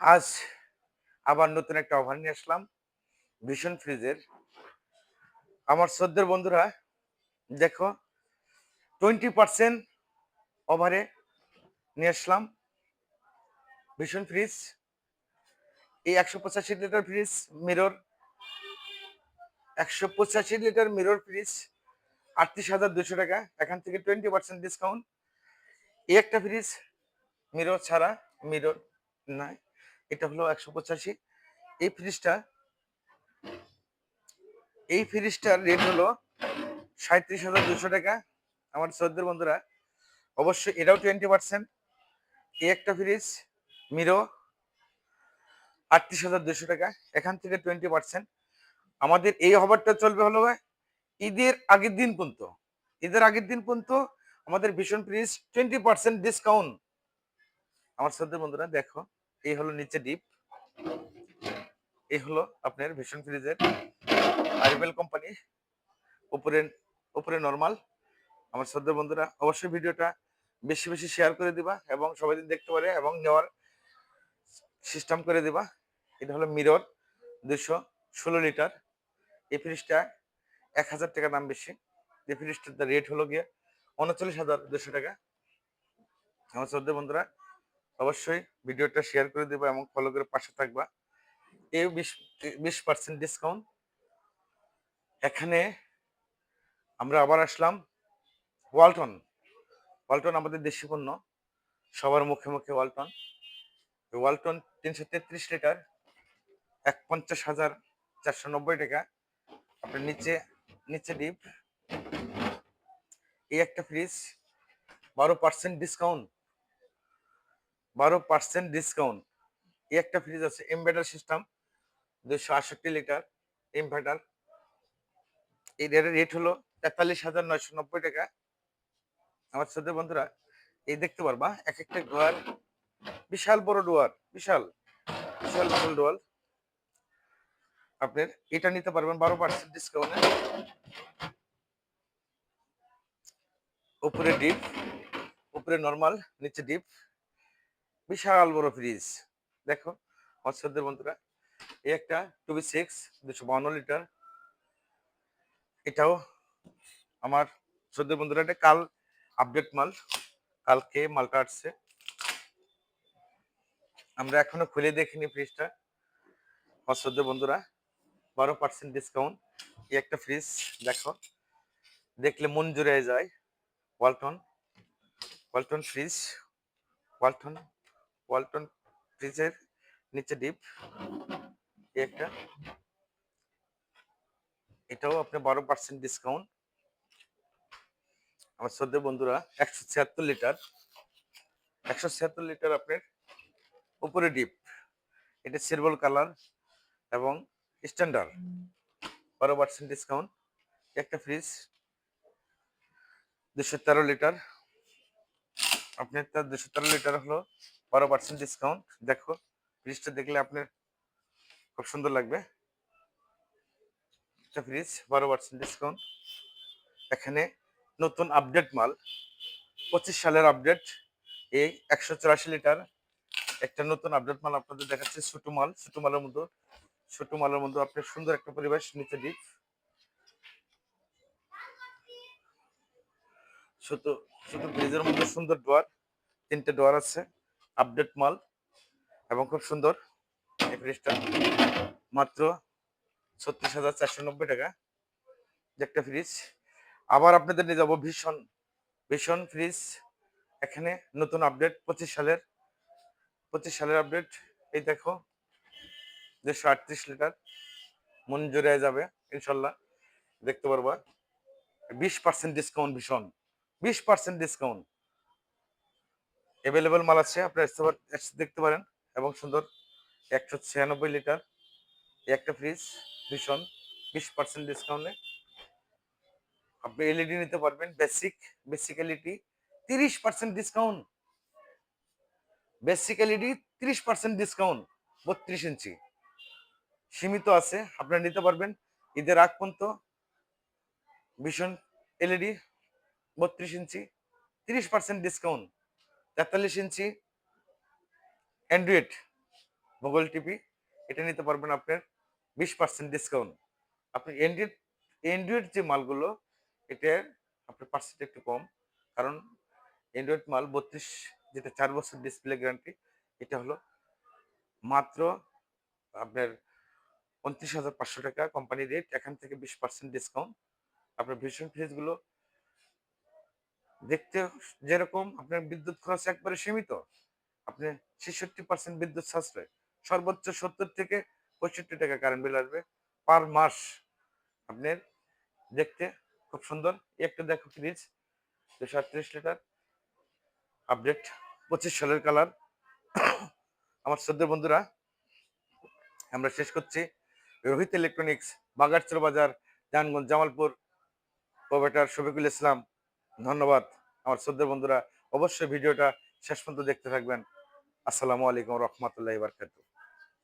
আজ আবার নতুন একটা অফার নিয়ে আসলাম, ভীষণ ফ্রিজের। আমার শ্রদ্ধের বন্ধুরা, দেখো টোয়েন্টি পার্সেন্ট ওভারে নিয়ে আসলাম, ভীষণ ফ্রিজ। এই একশো পঁচাশি লিটার ফ্রিজ, মিরর। একশো পঁচাশি লিটার মিরর ফ্রিজ, আটত্রিশ হাজার দুশো টাকা। এখান থেকে টোয়েন্টি পার্সেন্ট ডিসকাউন্ট এই একটা ফ্রিজ, মিরর ছাড়া মিরর নয় এটা হলো একশো পঁচাশি। এই ফ্রিজটা, এই ফ্রিজটার রেট হলো সাঁত্রিশ হাজার দুশো টাকা। আমার শ্রদ্ধের বন্ধুরা, অবশ্যই এটাও টোয়েন্টি পার্সেন্ট এই একটা ফ্রিজ মিরো আটত্রিশ হাজার দুশো টাকা। এখান থেকে টোয়েন্টি পার্সেন্ট আমাদের এই অফারটা চলবে হলো ঈদের আগের দিন পর্যন্ত। ঈদের আগের দিন পর্যন্ত আমাদের ভীষণ ফ্রিজ টোয়েন্টি পার্সেন্ট ডিসকাউন্ট আমার শ্রদ্ধের বন্ধুরা, দেখো। এই হলো নিচে ডিপ এই হলো আপনার ভীষণ ফ্রিজের আরিবেল কোম্পানি উপরে উপরে নর্মাল আমার শ্রদ্ধা বন্ধুরা, অবশ্যই ভিডিওটা বেশি বেশি শেয়ার করে দিবা এবং সবাই দিন দেখতে পারে এবং নেওয়ার সিস্টেম করে দিবা। এটা হলো মিরর দুশো ষোলো লিটার এই ফ্রিজটা এক হাজার টাকা দাম বেশি। এই ফ্রিজটার রেট হলো গিয়ে উনচল্লিশ হাজার দুশো টাকা। আমার শ্রদ্ধা বন্ধুরা অবশ্যই ভিডিওটা শেয়ার করে দেবা এবং ফলো করে পাশে থাকবা। এই বিশ বিশ পার্সেন্ট ডিসকাউন্ট এখানে আমরা আবার আসলাম ওয়ালটন। ওয়ালটন আমাদের দেশি পণ্য। সবার মুখে মুখে ওয়ালটন। ওয়ালটন তিনশো তেত্রিশ লিটার এক পঞ্চাশ হাজার চারশো নব্বই টাকা। আপনার নিচে নিচে ডিপ এই একটা ফ্রিজ বারো পার্সেন্ট ডিসকাউন্ট বারো পার্সেন্ট ডিসকাউন্ট এই একটা ফ্রিজ আছে এমবেডার সিস্টেম দুশো আটষট্টি লিটার ইনভার্টার এই রেট হলো তেতাল্লিশ হাজার নয়শো নব্বই টাকা। আমার সাথে বন্ধুরা, এই দেখতে পারবা এক একটা ডোয়ার বিশাল বড় ডোয়ার বিশাল বিশাল বড় ডোয়ার আপনার এটা নিতে পারবেন বারো পার্সেন্ট ডিসকাউন্টে উপরে ডিপ উপরে নর্মাল নিচে ডিপ বিশাল বড় ফ্রিজ দেখো আমার বন্ধুরা। এই একটা টু বি সিক্স দুশো বাউন্ন লিটার এটাও আমার সদ্য বন্ধুরা, এটা কাল আপডেট মাল। কালকে মালটা আসছে। আমরা এখনও খুলে দেখিনি ফ্রিজটা আমার বন্ধুরা, বারো পার্সেন্ট ডিসকাউন্ট এই একটা ফ্রিজ দেখো। দেখলে মন জুড়ে যায়। Walton Walton fridge Walton Walton ফ্রিজের নিচে ডিপ। একটা। এটাও আপনি বারো পার্সেন্ট ডিসকাউন্ট আমার শ্রদ্ধা বন্ধুরা, একশো ছিয়াত্তর লিটার। একশো ছিয়াত্তর লিটার আপনার উপরে ডিপ। এটা সিলভার কালার এবং স্ট্যান্ডার্ড। বারো পার্সেন্ট ডিসকাউন্ট একটা ফ্রিজ, দুশো তেরো লিটার। আপনার তার দুশো তেরো লিটার হলো বারো পার্সেন্ট ডিসকাউন্ট দেখো ফ্রিজটা দেখলে আপনার খুব সুন্দর লাগবে। একটা ফ্রিজ বারো পার্সেন্ট ডিসকাউন্ট এখানে নতুন আপডেট মাল, পঁচিশ সালের আপডেট এই একশো চুরাশি লিটার একটা নতুন আপডেট মাল আপনাদের দেখাচ্ছে, ছোটো মাল, ছোটো মালের মধ্যে, ছোটো মালের মধ্যে আপনার সুন্দর একটা পরিবেশ নিচে ডিপ ছোট ছোট ফ্রিজের মধ্যে সুন্দর ডোয়ার তিনটে ডোয়ার আছে। আপডেট মাল এবং খুব সুন্দর এই ফ্রিজটা মাত্র ছত্রিশ হাজার চারশো নব্বই টাকা একটা ফ্রিজ আবার আপনাদের নিয়ে যাব ভীষণ ভীষণ ফ্রিজ এখানে নতুন আপডেট পঁচিশ সালের পঁচিশ সালের আপডেট এই দেখো, দেড়শো আটত্রিশ লিটার। জুড়ে যাবে, ইনশাল্লাহ। দেখতে পারবা বিশ পার্সেন্ট ডিসকাউন্ট ভীষণ। বিশ পার্সেন্ট ডিসকাউন্ট অ্যাভেলেবেল মাল আছে, আপনারা দেখতে পারেন এবং সুন্দর একশো ছিয়ানব্বই লিটার। একটা ফ্রিজ ভীষণ, বিশ পার্সেন্ট ডিসকাউন্টে আপনি এলইডি নিতে পারবেন বেসিক বেসিক এলইডি তিরিশ পার্সেন্ট ডিসকাউন্ট বেসিক এলইডি তিরিশ পার্সেন্ট ডিসকাউন্ট বত্রিশ ইঞ্চি। সীমিত আছে, আপনারা নিতে পারবেন। ঈদের আগ পর্যন্ত ভীষণ এলইডি বত্রিশ ইঞ্চি, তিরিশ পার্সেন্ট ডিসকাউন্ট তেতাল্লিশ ইঞ্চি অ্যান্ড্রয়েড মোগল টিভি, এটা নিতে পারবেন আপনার বিশ পার্সেন্ট ডিসকাউন্ট আপনি অ্যান্ড্রয়েড অ্যান্ড্রয়েড যে মালগুলো এটার আপনার পার্সেন্ট একটু কম, কারণ অ্যান্ড্রয়েড মাল বত্রিশ, যেটা চার বছর ডিসপ্লে গ্যারান্টি এটা হলো মাত্র আপনার উনত্রিশ হাজার পাঁচশো টাকা কোম্পানি রেট এখান থেকে বিশ পার্সেন্ট ডিসকাউন্ট আপনার ভীষণ ফ্রিজগুলো দেখতে যেরকম আপনার বিদ্যুৎ খরচ একবারে সীমিত, আপনি ছেষট্টি পার্সেন্ট বিদ্যুৎ সাশ্রয়, সর্বোচ্চ সত্তর থেকে পঁয়ষট্টি টাকা কারেন্ট বিল আসবে পার মাস। আপনার দেখতে খুব সুন্দর। একটা দেখো ফ্রিজ দুশো আটত্রিশ লিটার আপডেট পঁচিশ সালের কালার আমার শ্রদ্ধ বন্ধুরা, আমরা শেষ করছি। রোহিত ইলেকট্রনিক্স বাগারচর বাজার জানগঞ্জ জামালপুর। প্রোভাইটার শফিকুল ইসলাম ধন্যবাদ। আমার শ্রদ্ধা বন্ধুরা অবশ্যই ভিডিওটা শেষ পর্যন্ত দেখতে থাকবেন। আসসালামু আলাইকুম রহমতুল্লাহ বারকাতু